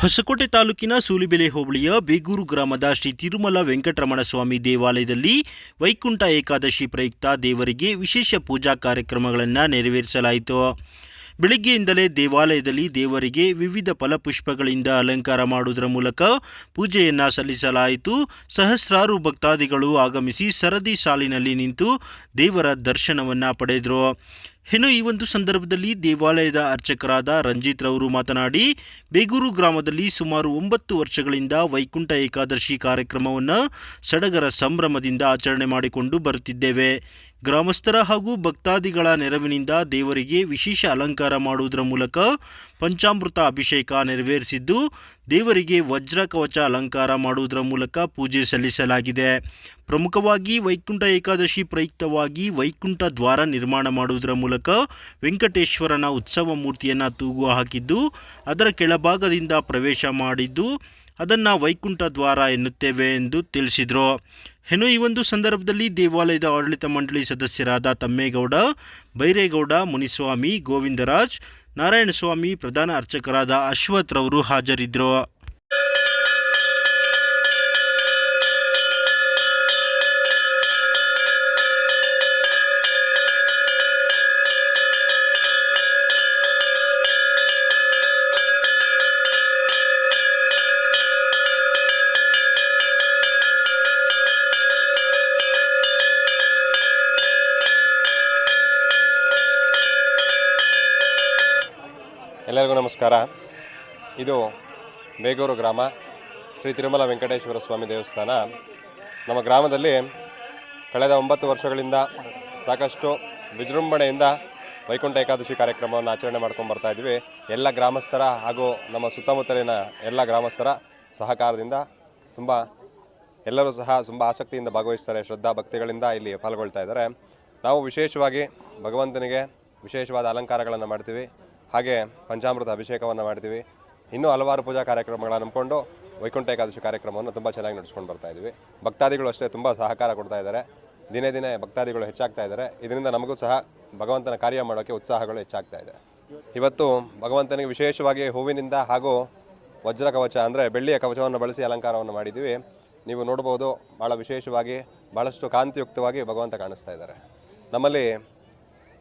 ಹೊಸಕೋಟೆ ತಾಲೂಕಿನ ಸೂಲಿಬೆಲೆ ಹೋಬಳಿಯ ಬೇಗೂರು ಗ್ರಾಮದ ಶ್ರೀ ತಿರುಮಲ ವೆಂಕಟರಮಣ ಸ್ವಾಮಿ ದೇವಾಲಯದಲ್ಲಿ ವೈಕುಂಠ ಏಕಾದಶಿ ಪ್ರಯುಕ್ತ ದೇವರಿಗೆ ವಿಶೇಷ ಪೂಜಾ ಕಾರ್ಯಕ್ರಮಗಳನ್ನು ನೆರವೇರಿಸಲಾಯಿತು. ಬೆಳಿಗ್ಗೆಯಿಂದಲೇ ದೇವಾಲಯದಲ್ಲಿ ದೇವರಿಗೆ ವಿವಿಧ ಫಲಪುಷ್ಪಗಳಿಂದ ಅಲಂಕಾರ ಮಾಡುವುದರ ಮೂಲಕ ಪೂಜೆಯನ್ನು ಸಲ್ಲಿಸಲಾಯಿತು. ಸಹಸ್ರಾರು ಭಕ್ತಾದಿಗಳು ಆಗಮಿಸಿ ಸರದಿ ಸಾಲಿನಲ್ಲಿ ನಿಂತು ದೇವರ ದರ್ಶನವನ್ನು ಪಡೆದರು. ಇನ್ನು ಈ ಒಂದು ಸಂದರ್ಭದಲ್ಲಿ ದೇವಾಲಯದ ಅರ್ಚಕರಾದ ರಂಜಿತ್ ರವರು ಮಾತನಾಡಿ, ಬೇಗೂರು ಗ್ರಾಮದಲ್ಲಿ ಸುಮಾರು ಒಂಬತ್ತು ವರ್ಷಗಳಿಂದ ವೈಕುಂಠ ಏಕಾದಶಿ ಕಾರ್ಯಕ್ರಮವನ್ನು ಸಡಗರ ಸಂಭ್ರಮದಿಂದ ಆಚರಣೆ ಮಾಡಿಕೊಂಡು ಬರುತ್ತಿದ್ದೇವೆ. ಗ್ರಾಮಸ್ಥರ ಹಾಗೂ ಭಕ್ತಾದಿಗಳ ನೆರವಿನಿಂದ ದೇವರಿಗೆ ವಿಶೇಷ ಅಲಂಕಾರ ಮಾಡುವುದರ ಮೂಲಕ ಪಂಚಾಮೃತ ಅಭಿಷೇಕ ನೆರವೇರಿಸಿದ್ದು, ದೇವರಿಗೆ ವಜ್ರ ಕವಚ ಅಲಂಕಾರ ಮಾಡುವುದರ ಮೂಲಕ ಪೂಜೆ ಸಲ್ಲಿಸಲಾಗಿದೆ. ಪ್ರಮುಖವಾಗಿ ವೈಕುಂಠ ಏಕಾದಶಿ ಪ್ರಯುಕ್ತವಾಗಿ ವೈಕುಂಠ ದ್ವಾರ ನಿರ್ಮಾಣ ಮಾಡುವುದರ ಮೂಲಕ ವೆಂಕಟೇಶ್ವರನ ಉತ್ಸವ ಮೂರ್ತಿಯನ್ನು ತೂಗು ಹಾಕಿದ್ದು, ಅದರ ಕೆಳಭಾಗದಿಂದ ಪ್ರವೇಶ ಮಾಡಿದ್ದು, ಅದನ್ನು ವೈಕುಂಠ ದ್ವಾರ ಎನ್ನುತ್ತೇವೆ ಎಂದು ತಿಳಿಸಿದರು. ಇನ್ನು ಈ ಒಂದು ಸಂದರ್ಭದಲ್ಲಿ ದೇವಾಲಯದ ಆಡಳಿತ ಮಂಡಳಿ ಸದಸ್ಯರಾದ ತಮ್ಮೇಗೌಡ, ಬೈರೇಗೌಡ, ಮುನಿಸ್ವಾಮಿ, ಗೋವಿಂದರಾಜ್, ನಾರಾಯಣಸ್ವಾಮಿ, ಪ್ರಧಾನ ಅರ್ಚಕರಾದ ಅಶ್ವಥ್ ರವರು ಹಾಜರಿದ್ದರು. ಎಲ್ಲರಿಗೂ ನಮಸ್ಕಾರ. ಇದು ಬೇಗೂರು ಗ್ರಾಮ ಶ್ರೀ ತಿರುಮಲ ವೆಂಕಟೇಶ್ವರ ಸ್ವಾಮಿ ದೇವಸ್ಥಾನ. ನಮ್ಮ ಗ್ರಾಮದಲ್ಲಿ ಕಳೆದ ಒಂಬತ್ತು ವರ್ಷಗಳಿಂದ ಸಾಕಷ್ಟು ವಿಜೃಂಭಣೆಯಿಂದ ವೈಕುಂಠ ಏಕಾದಶಿ ಕಾರ್ಯಕ್ರಮವನ್ನು ಆಚರಣೆ ಮಾಡ್ಕೊಂಡು ಬರ್ತಾ ಇದ್ವಿ ಎಲ್ಲ ಗ್ರಾಮಸ್ಥರ ಹಾಗೂ ನಮ್ಮ ಸುತ್ತಮುತ್ತಲಿನ ಎಲ್ಲ ಗ್ರಾಮಸ್ಥರ ಸಹಕಾರದಿಂದ ತುಂಬ ಎಲ್ಲರೂ ಸಹ ತುಂಬ ಆಸಕ್ತಿಯಿಂದ ಭಾಗವಹಿಸ್ತಾರೆ, ಶ್ರದ್ಧಾ ಭಕ್ತಿಗಳಿಂದ ಇಲ್ಲಿ ಪಾಲ್ಗೊಳ್ತಾ ಇದ್ದಾರೆ. ನಾವು ವಿಶೇಷವಾಗಿ ಭಗವಂತನಿಗೆ ವಿಶೇಷವಾದ ಅಲಂಕಾರಗಳನ್ನು ಮಾಡ್ತೀವಿ. ಹಾಗೆ ಪಂಚಾಮೃತ ಅಭಿಷೇಕವನ್ನು ಮಾಡ್ತೀವಿ. ಇನ್ನೂ ಹಲವಾರು ಪೂಜಾ ಕಾರ್ಯಕ್ರಮಗಳನ್ನು ನಂಬಿಕೊಂಡು ವೈಕುಂಠ ಏಕಾದಶಿ ಕಾರ್ಯಕ್ರಮವನ್ನು ತುಂಬ ಚೆನ್ನಾಗಿ ನಡೆಸ್ಕೊಂಡು ಬರ್ತಾ ಇದ್ದೀವಿ ಭಕ್ತಾದಿಗಳು ಅಷ್ಟೇ ತುಂಬ ಸಹಕಾರ ಕೊಡ್ತಾ ಇದ್ದಾರೆ. ದಿನೇ ದಿನೇ ಭಕ್ತಾದಿಗಳು ಹೆಚ್ಚಾಗ್ತಾ ಇದ್ದಾರೆ. ಇದರಿಂದ ನಮಗೂ ಸಹ ಭಗವಂತನ ಕಾರ್ಯ ಮಾಡೋಕ್ಕೆ ಉತ್ಸಾಹಗಳು ಹೆಚ್ಚಾಗ್ತಾ ಇದೆ. ಇವತ್ತು ಭಗವಂತನಿಗೆ ವಿಶೇಷವಾಗಿ ಹೂವಿನಿಂದ ಹಾಗೂ ವಜ್ರ ಕವಚ ಅಂದರೆ ಬೆಳ್ಳಿಯ ಕವಚವನ್ನು ಬಳಸಿ ಅಲಂಕಾರವನ್ನು ಮಾಡಿದ್ದೀವಿ. ನೀವು ನೋಡ್ಬೋದು ಭಾಳ ವಿಶೇಷವಾಗಿ ಭಾಳಷ್ಟು ಕಾಂತಿಯುಕ್ತವಾಗಿ ಭಗವಂತ ಕಾಣಿಸ್ತಾ ಇದ್ದಾರೆ. ನಮ್ಮಲ್ಲಿ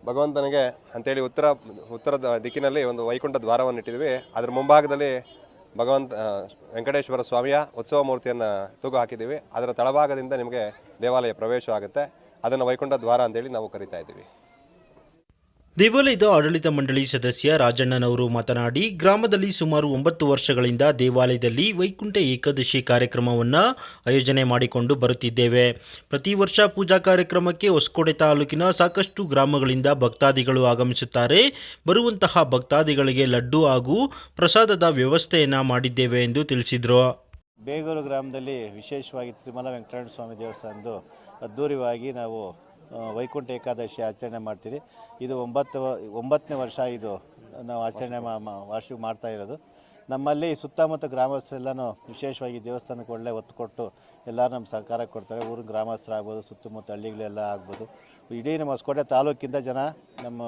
ಭಗವಂತನಿಗೆ ಅಂತೇಳಿ ಉತ್ತರ ಉತ್ತರದ ದಿಕ್ಕಿನಲ್ಲಿ ಒಂದು ವೈಕುಂಠ ದ್ವಾರವನ್ನು ಇಟ್ಟಿದ್ವಿ ಅದರ ಮುಂಭಾಗದಲ್ಲಿ ಭಗವಂತ ವೆಂಕಟೇಶ್ವರ ಸ್ವಾಮಿಯ ಉತ್ಸವ ಮೂರ್ತಿಯನ್ನು ತೂಗು ಹಾಕಿದ್ದೀವಿ. ಅದರ ತಳಭಾಗದಿಂದ ನಿಮಗೆ ದೇವಾಲಯ ಪ್ರವೇಶ ಆಗುತ್ತೆ ಅದನ್ನು ವೈಕುಂಠ ದ್ವಾರ ಅಂತೇಳಿ ನಾವು ಕರಿತಾ ಇದ್ದೀವಿ. ದೇವಾಲಯದ ಆಡಳಿತ ಮಂಡಳಿ ಸದಸ್ಯ ರಾಜಣ್ಣನವರು ಮಾತನಾಡಿ, ಗ್ರಾಮದಲ್ಲಿ ಸುಮಾರು ಒಂಬತ್ತು ವರ್ಷಗಳಿಂದ ದೇವಾಲಯದಲ್ಲಿ ವೈಕುಂಠ ಏಕಾದಶಿ ಕಾರ್ಯಕ್ರಮವನ್ನು ಆಯೋಜನೆ ಮಾಡಿಕೊಂಡು ಬರುತ್ತಿದ್ದೇವೆ. ಪ್ರತಿ ವರ್ಷ ಪೂಜಾ ಕಾರ್ಯಕ್ರಮಕ್ಕೆ ಹೊಸಕೋಟೆ ತಾಲೂಕಿನ ಸಾಕಷ್ಟು ಗ್ರಾಮಗಳಿಂದ ಭಕ್ತಾದಿಗಳು ಆಗಮಿಸುತ್ತಾರೆ. ಬರುವಂತಹ ಭಕ್ತಾದಿಗಳಿಗೆ ಲಡ್ಡು ಹಾಗೂ ಪ್ರಸಾದದ ವ್ಯವಸ್ಥೆಯನ್ನು ಮಾಡಿದ್ದೇವೆ ಎಂದು ತಿಳಿಸಿದರು. ಬೇಗೂರು ಗ್ರಾಮದಲ್ಲಿ ವಿಶೇಷವಾಗಿ ತಿರುಮಲ ವೆಂಕಟರಮಣ ಸ್ವಾಮಿ ದೇವಸ್ಥಾನದ್ದು ಅದ್ಧೂರಿವಾಗಿ ನಾವು ವೈಕುಂಠ ಏಕಾದಶಿ ಆಚರಣೆ ಮಾಡ್ತೀವಿ ಇದು ಒಂಬತ್ತು ಒಂಬತ್ತನೇ ವರ್ಷ ಇದು ನಾವು ಆಚರಣೆ ವಾರ್ಷಿಕ ಮಾಡ್ತಾ ಇರೋದು. ನಮ್ಮಲ್ಲಿ ಸುತ್ತಮುತ್ತ ಗ್ರಾಮಸ್ಥರೆಲ್ಲನೂ ವಿಶೇಷವಾಗಿ ದೇವಸ್ಥಾನಕ್ಕೆ ಒಳ್ಳೆ ಒತ್ತು ಕೊಟ್ಟು ಎಲ್ಲರೂ ನಮ್ಮ ಸಹಕಾರ ಕೊಡ್ತಾರೆ. ಊರು ಗ್ರಾಮಸ್ಥರಾಗ್ಬೋದು ಸುತ್ತಮುತ್ತ ಹಳ್ಳಿಗಳೆಲ್ಲ ಆಗ್ಬೋದು. ಇಡೀ ನಮ್ಮ ಹೊಸಕೋಟೆ ತಾಲೂಕಿಂದ ಜನ ನಮ್ಮ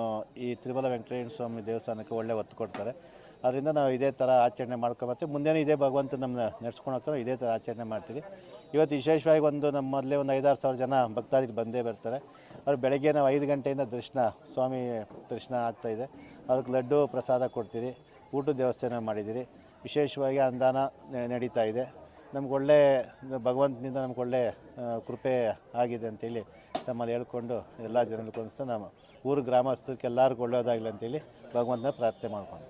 ಈ ತಿರುಮಲ ವೆಂಕಟೇಶ್ವರ ಸ್ವಾಮಿ ದೇವಸ್ಥಾನಕ್ಕೆ ಒಳ್ಳೆ ಒತ್ತು ಕೊಡ್ತಾರೆ. ಅದರಿಂದ ನಾವು ಇದೇ ಥರ ಆಚರಣೆ ಮಾಡ್ಕೊಂಬತ್ತೆ ಮುಂದೆನೂ ಇದೇ ಭಗವಂತ ನಮ್ಮನ್ನ ನಡೆಸ್ಕೊಂಡು ಇದೇ ಥರ ಆಚರಣೆ ಮಾಡ್ತೀವಿ. ಇವತ್ತು ವಿಶೇಷವಾಗಿ ಒಂದು ನಮ್ಮ ಮೊದಲೇ ಒಂದು ಐದಾರು ಸಾವಿರ ಜನ ಭಕ್ತಾದಿಗಳು ಬಂದೇ ಬರ್ತಾರೆ. ಅವ್ರು ಬೆಳಗ್ಗೆ ನಾವು ಐದು ಗಂಟೆಯಿಂದ ದರ್ಶನ ಸ್ವಾಮಿ ದರ್ಶನ ಆಗ್ತಾಯಿದೆ ಅವ್ರಿಗೆ ಲಡ್ಡು ಪ್ರಸಾದ ಕೊಡ್ತೀರಿ, ಊಟದ ವ್ಯವಸ್ಥೆನ ಮಾಡಿದ್ದೀರಿ. ವಿಶೇಷವಾಗಿ ಅನುದಾನ ನಡೀತಾ ಇದೆ. ನಮ್ಗೆ ಒಳ್ಳೆ ಭಗವಂತನಿಂದ ನಮ್ಗೆ ಒಳ್ಳೆ ಕೃಪೆ ಆಗಿದೆ ಅಂತೇಳಿ ತಮ್ಮಲ್ಲಿ ಹೇಳ್ಕೊಂಡು ಎಲ್ಲ ಜನರಿಗೂ ನಮ್ಮ ಊರು ಗ್ರಾಮಸ್ಥರಿಗೆ ಎಲ್ಲರಿಗೂ ಒಳ್ಳೆಯದಾಗಲಿ ಅಂತೇಳಿ ಭಗವಂತನ ಪ್ರಾರ್ಥನೆ ಮಾಡ್ಕೊಂಡು.